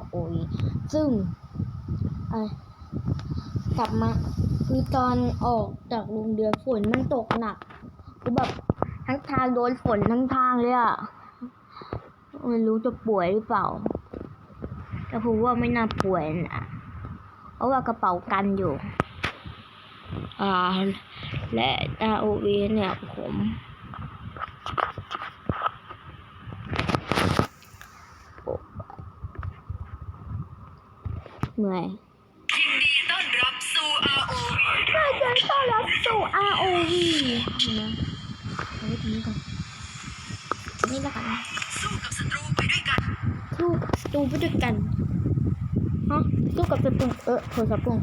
ROE ซึ่งกลับมาคือตอนออกจากโรงเรียนฝนมันตกหนักคือแบบทั้งทางโดนฝนทั้งทางเลยอะไม่รู้จะป่วยหรือเปล่า แต่ผมว่าไม่น่าป่วยนะเพราะว่ากระเป๋ากันอยู่ อ่า และ ROV เนี่ยผม เหนื่อยยินดีต้อนรับสู่ ROV ใช่จะต้อนรับสู่ ROV นะเอาไว้ตรงนี้ก่อนอันนี่แล้วกันนะสู้กับศัตรูไปด้วยกันสู้กับศัตรูไปด้วยกันฮะสู้กับศัตรูเออโทรศัพท์กง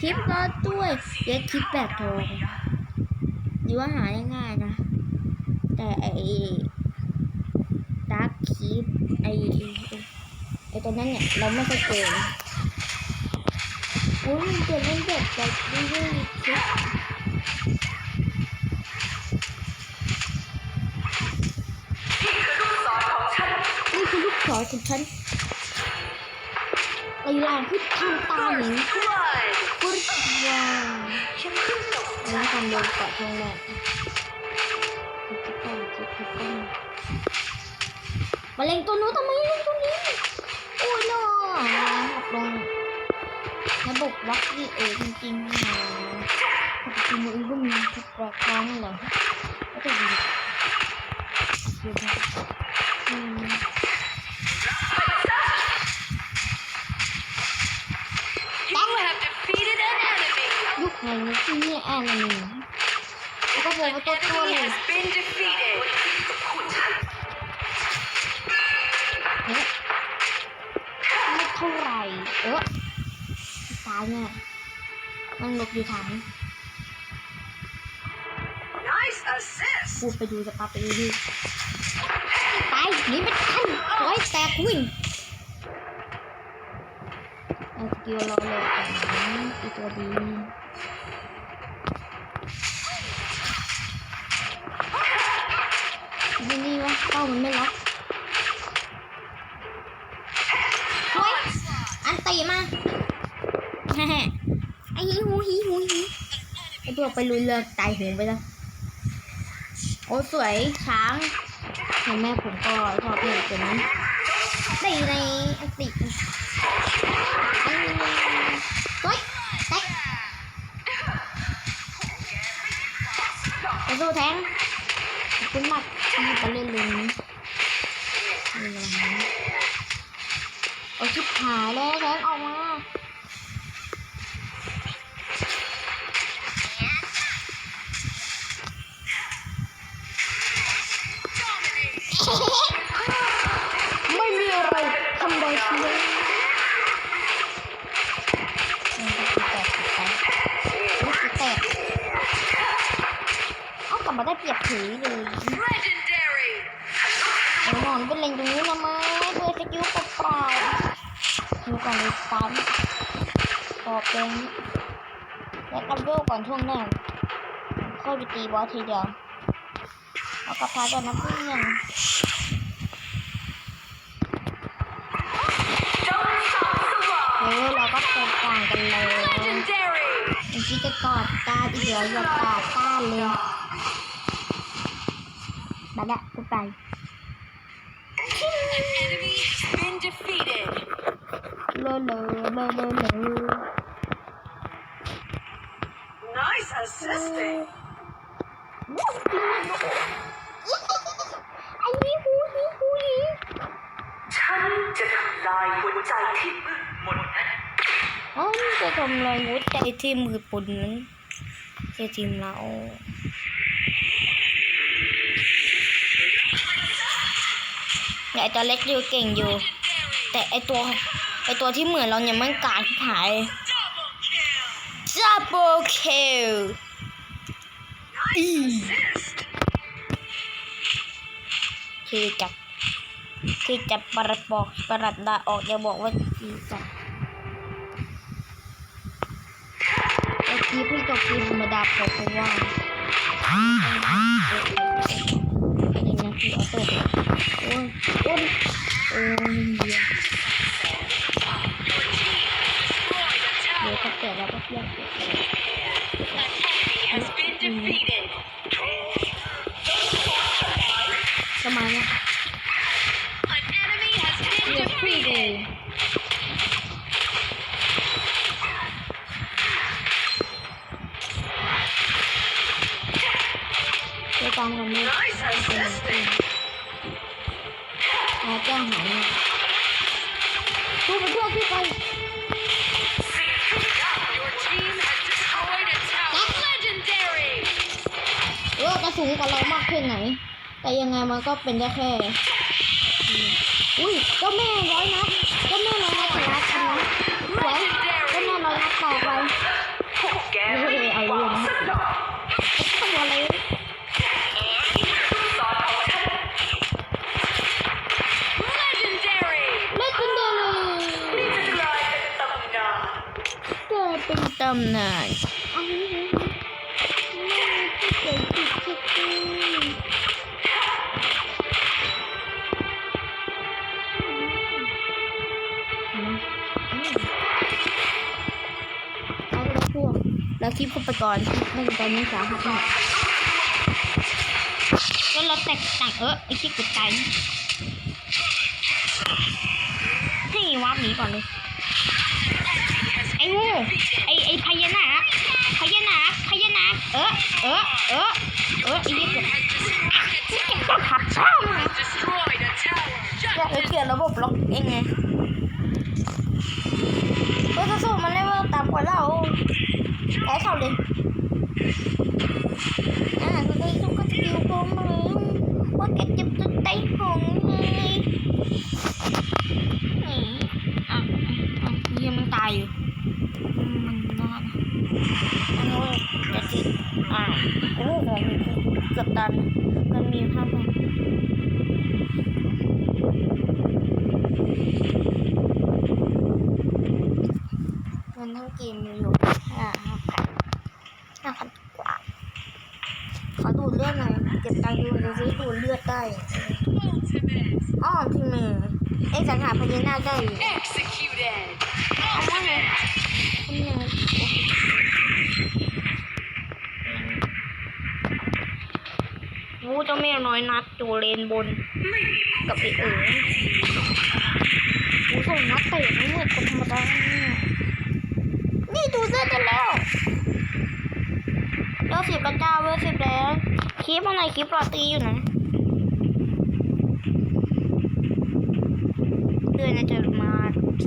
คลิปก็ด้วยเดี๋ยวคลิปแบบทองหรือว่าหาได้ง่ายนะ แต่ไอ้ดาร์คคลิป ไอ้ไอตัวนั้นเนี่ย เราไม่เคยเจอนโอ้ยเกิดเล่นแบบแบบนี้ด้วยคลิปนี่คือลูกศรของฉันไอ้ลานที่ทำตาหนิง Blood ฟุตวาวฉันเพิ่งตกอันนี้ทำโดนเกาะช่วงแรกจิ๊กกก้องจิ๊กจิ๊กก้อง มาเล็งตัวนู้นทำไมเล็งตัวนี้โอ้ยน้อหกลงระบบล็อกนี่เองจริงายแน่มันหลบอยู่ถัง Nice assist กูไปดูสปาไปดูดิตายหนีไม่ทันร้อยแตกวิ่งเอาสกิลรอเลยของอีตัวดีนี่นี่วะเป้ามันไม่ล็อก แฮ่ไอ้ฮิหูหีหูหีไอ้ตัวไปลุยเรือตายหงไปแล้วโอ้สวยช้างเห็นแม่ผมก็ชอบเพลงตัวนี้ตีในอติอันนี้เฮ้ยแตกไปสู้แทงคุณมากที่ไปเล่นเรื่องนี้นี่อะไรนะโอ้ชิบหายแล้วแทงออกมา ไม่มีอะไรทำได้เพียงแตกเอากลับมาได้เปรียบถือเลยนอนเป็นเล็งตรงนี้นะมั้ยเพื่อสกิลเปล่าดูก่อนเลยตันตอบเป็นและกับโยกก่อนช่วงแรกค่อยไปตีบอสทีเดียว เอากระเพาด้วยนะเพื่อนจงส่องสว่างเออเราก็เป็นกลางกันเลย Legendary มันคิดจะกอดตาอีกเหรออย่ากอดตาเลยมาละกูไป An enemy has been defeated เลอะเลอะเลอะเลอะเลอะ Nice assisting ไอ้นี่หูนี่หูนี่ ฉันจะทำ ลายหัวใจที่มืดมนนั้นอ๋อจะทำลายหัวใจที่มือปุ่นนั้นจะทีมเราเนี่ยตัวเล็กอยู่เก่งอยู่ แต่ไอตัวไอตัวที่เหมือนเราเนี่ยมันกาดหาย Double kill kill อีคือจับ คือจับประบอกประดาออกอย่าบอกว่าคือจับตะกี้พี่ตะกี้ธรรมดาเพราะว่าอะไรนะคืออโต้โอ้ยโอ้ยเหี้ยเดี๋ยวก็เกิดแล้วก็เรียก has been defeated. สมัย Nice assisting. อาแจ้งหายเนี่ยดูไปด้วยพี่ไป Your team has destroyed a tower. Legendary. เออกระสูงกว่าเรามากแค่ไหน แต่ยังไงมันก็เป็นได้แค่อืมอุ้ยเจ้าแม่ร้อยนัด แล้วคลิปเข้าไปก่อนน่าจะตอนนี้สาหัสมากก็ราแตกต่างเออไอ้ขี้กุดใจให้วับหนีก่อนเลย ไอ้งูไอ้ไอ้พญานาคพญานาคพญานาคเออเออเออเออไอ้เหี้ยเกือบก็ขับเช่างบอกให้เปลี่ยนระบบล็อกเองไงเพื่อจะสู้มันได้ว่าต่ำกว่าเรา แพ้เลย อ่าก็เลยต้องก็สกิลโกงมาว่าแกเจ็บจนไตหงเลยนี่อะอะยังมันตายอยู่ มันนอนอันนี้เจ็ดสิบอ่าโอ้โหเกือบตัน มันมีห้าพันเงินทั้งเกมมีอยู่ห้าห้าพันห้าพันกว่า ขอดูดเลือดหน่อยเก็บตังค์ดูจะซื้อดูดเลือดได้อ้อที่เมย์เอ็กซ์ สังหารพญานาคได้อยู่ Executed. เอาว่าไงคุณแม่วูเจ้าแม่น้อยนัดโจเลนบน กับไอเอ๋อวูส่งนัดเตะไม่เหมือนคนธรรมดาเนี่ยนี่ดูเสื้อกันแล้วเลือกสิบกระเจ้าเวอร์สิบแล้ว คลิปอะไรคลิปรอตีอยู่นะ เดือนน่าจ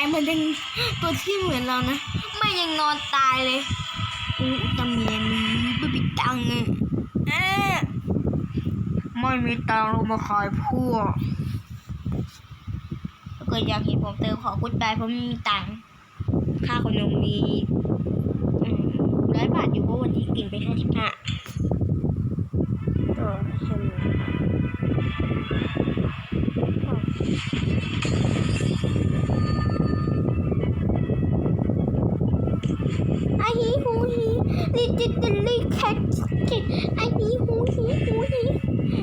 ายเหมือนยังตัวที่เหมือนเรานะไม่ยังนอนตายเลยอู้ตำเมียนไม่มีตังค์อะเอ๊ะไม่มีตังค์เรามาขายพวกถ้าเกิดอยากเห็นผมเติมขอกุดบายเพราะไม่มีตังค์ค่าขนมมีอืมร้อยบาทอยู่เพราะวันนี้กินไปแค่สิบห้าก็แค่นี้ไอฮี ฮูฮีลิจิตลิแคทจิตไอฮีฮูฮีฮูฮี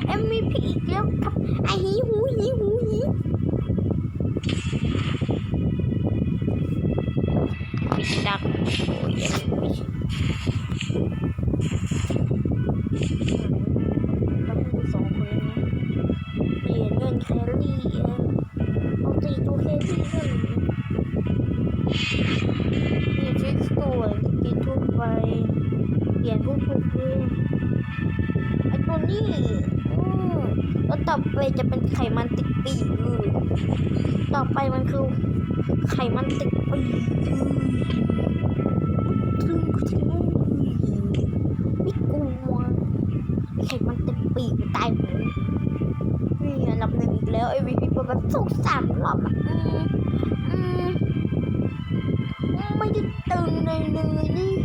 เอ็มวีพีอีกแล้วครับไอฮีฮูฮี แล้วต่อไปจะเป็นไขมันติดปีกเออต่อไปมันคือไขมันติดปีกเออถึงถึงไม่กลัวปีกตายหมูนี่อันดับหนึ่งอีกแล้ว MVP เปิดแบบสองสามรอบอะอือไม่ได้ตึงเลยเลยนี่